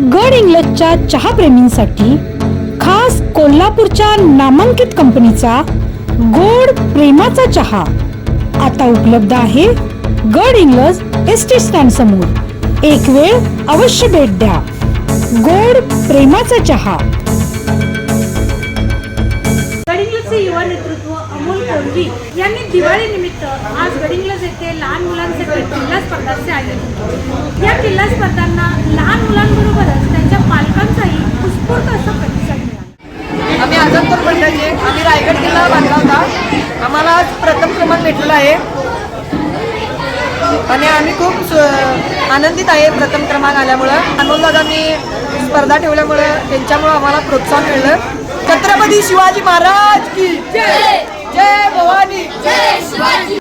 गड इंग्लजच्या चहाप्रेमींसाठी खास कोल्हापूरच्या नामांकित कंपनीचा गोड प्रेमाचा चहा आता उपलब्ध आहे गड इंग्लज एस टी स्टँड समोर. एक वेळ अवश्य भेट द्या. गोड प्रेमाचा चहा. गडिंग्लजचे युवा नेतृत्व अमोल कोलवी यांनी दिवाळी निमित्त आज गडिंग्लज येथे लहान मुलांसाठी किल्ला स्पर्धांचे आयोजन या किल्ला स्पर्धांना लहान मुलांबरोबरच त्यांच्या पालकांचाही उत्स्फूर्त असा प्रतिसाद मिळाला आम्ही आझमपूर मंडळचे आम्ही बांधला होता. आम्हाला आज प्रथम क्रमांक भेटलेला आहे. आणि आम्ही खूप स- आनंदित आहे प्रथम क्रमांक आल्यामुळं. अनमोल स्पर्धा ठेवल्यामुळं त्यांच्यामुळं आम्हाला प्रोत्साहन मिळलं. छत्रपती शिवाजी महाराज की जय. जय भवानी.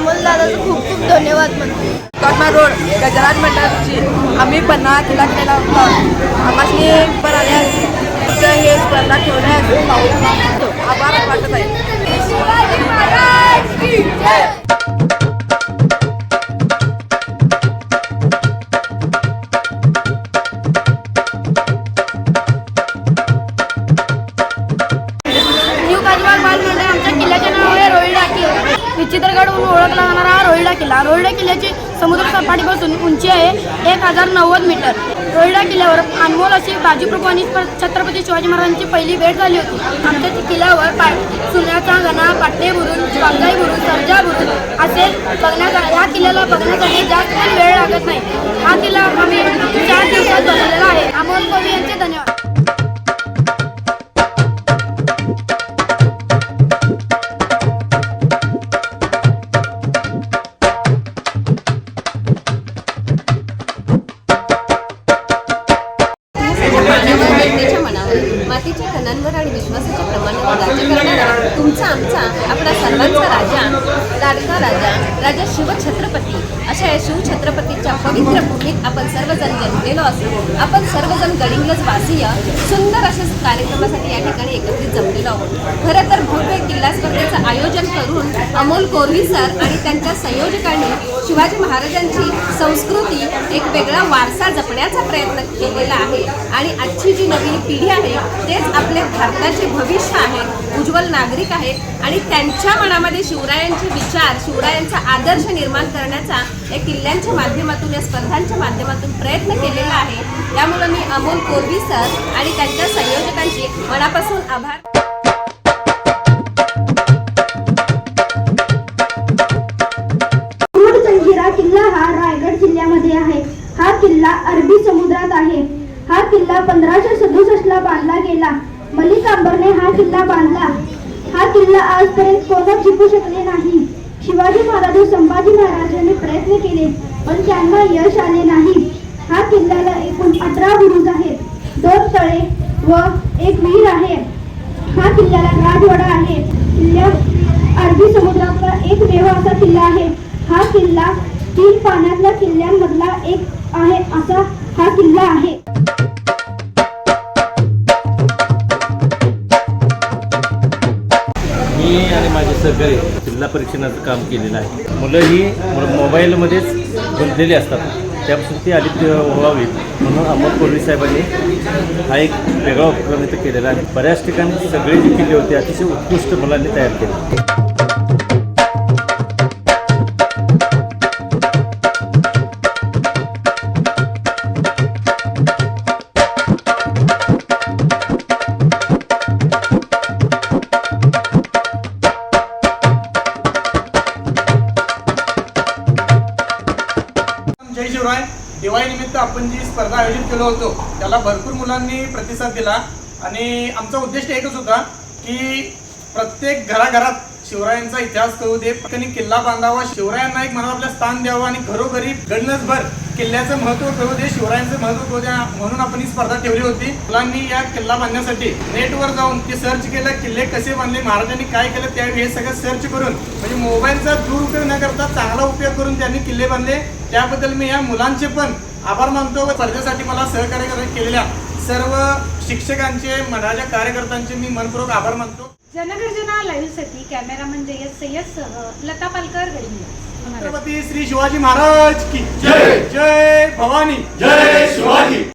अमोल दादाचं खूप खूप धन्यवाद म्हणते. कॉटना रोड गजराज मंडळाची आम्ही पन्नास किल्ला केला होता. आम्हाला पण हे स्पर्धा ठेवण्यास आभार वाटत आहे. म्हणून ओळखला जाणारा हा रोहिडा किल्ला. रोहिडा किल्ल्याची समुद्र सपाटीपासून उंची आहे एक हजार नव्वद मीटर. रोहिडा किल्ल्यावर अनमोल अशी बाजीप्रभू आणि छत्रपती शिवाजी महाराजांची पहिली भेट झाली होती. आमच्या किल्ल्यावर पा सुन्याचा गणा पाटणे बुरून पांगाई बुरून सर्जा बुरून असे बघण्याचा ह्या किल्ल्याला बघण्यासाठी जास्त वेळ लागत नाही. हा किल्ला आम्ही चार दिवसात बनवलेला आहे. अमोल कवी यांचे धन्यवाद. मनावर मातीच्या आणि विश्वासाच्या प्रमाणावर राज्य करणारा तुमचा आमचा आपला सर्वांचा राजा लाडका राजा राजा शिवछत्रपती. अशा या शिवछत्रपतीच्या पवित्र भूमीत आपण सर्वजण जन्मलेलो असून आपण सर्वजण गडिंगज वासीय सुंदर अशा कार्यक्रमासाठी या ठिकाणी एकत्रित जमलेलो आहोत. खरं तर भव्य किल्ला स्पर्धेचं आयोजन करून अमोल कोरवी सर आणि त्यांच्या संयोजकांनी शिवाजी महाराजांची संस्कृती एक वेगळा वारसा जपण्याचा प्रयत्न केलेला आहे. आणि आजची जी नवीन पिढी आहे तेच आपले भारताचे भविष्य आहे उज्ज्वल नागरिक आहेत आणि त्यांच्या मनामध्ये शिवरायांचे विचार शिवरायांचा आदर्श निर्माण करण्याचा या किल्ल्यांच्या माध्यमातून या स्पर्धांच्या माध्यमातून प्रयत्न केलेला आहे. त्यामुळं मी अमोल कोरवी सर आणि त्यांच्या संयोजकांचे मनापासून आभार. हा किल्ला बांधला. हा किल्ला आजपर्यंत कोणच जिंकू शकले नाही. शिवाजी महाराज संभाजी महाराजांनी प्रयत्न केले पण त्यांना यश आले नाही. हा किल्ल्याला एकूण अठरा बुरुज आहेत. दोन तळे व एक विहीर आहे. हा किल्ल्याला राजवाडा आहे. किल्ल्या अरबी एक एकमेव असा किल्ला आहे. हा किल्ला तीन पाण्यातल्या किल्ल्यांमधला एक आहे असा हा किल्ला आहे. मी आणि माझे सहकारी जिल्हा परीक्षणाचं काम केलेलं आहे. मुलं ही मोबाईलमध्येच गुंतलेली असतात. त्यापासून ती अधिक व्हावी म्हणून अमोल कोल्हे साहेबांनी हा एक वेगळा उपक्रम इथं केलेला आहे. बऱ्याच ठिकाणी सगळे जे किल्ले होते अतिशय उत्कृष्ट मुलांनी तयार केले. जय शिवराय. दिवाळीनिमित्त आपण जी स्पर्धा आयोजित केलो होतो त्याला भरपूर मुलांनी प्रतिसाद दिला. आणि आमचा उद्देश एकच होता की प्रत्येक घराघरात शिवरायांचा इतिहास कळू दे. त्यांनी किल्ला बांधावा शिवरायांना एक मनात आपलं स्थान द्यावं आणि घरोघरी गणसभर किल्ल्याचं महत्त्व कळू दे शिवरायांचं महत्त्व कळू द्या म्हणून आपण ही स्पर्धा ठेवली होती. मुलांनी या किल्ला बांधण्यासाठी नेटवर जाऊन ते सर्च केलं किल्ले कसे बांधले महाराजांनी काय केलं त्यावेळी हे सगळं सर्च करून म्हणजे मोबाईलचा दुरुपयोग न करता चांगला उपयोग करून त्यांनी किल्ले बांधले. त्याबद्दल मी या मुलांचे पण आभार मानतो व स्पर्धेसाठी मला सहकार्य केलेल्या सर्व शिक्षकांचे मनाच्या कार्यकर्त्यांचे मी मनपूर्वक आभार मानतो. जनगर्जना लाईव्हसाठी कॅमेरामन जयस सय्यदसह लता पालकर गडिंग्लज छत्रपती श्री शिवाजी महाराज की. जय. जय भवानी. जय शिवाजी.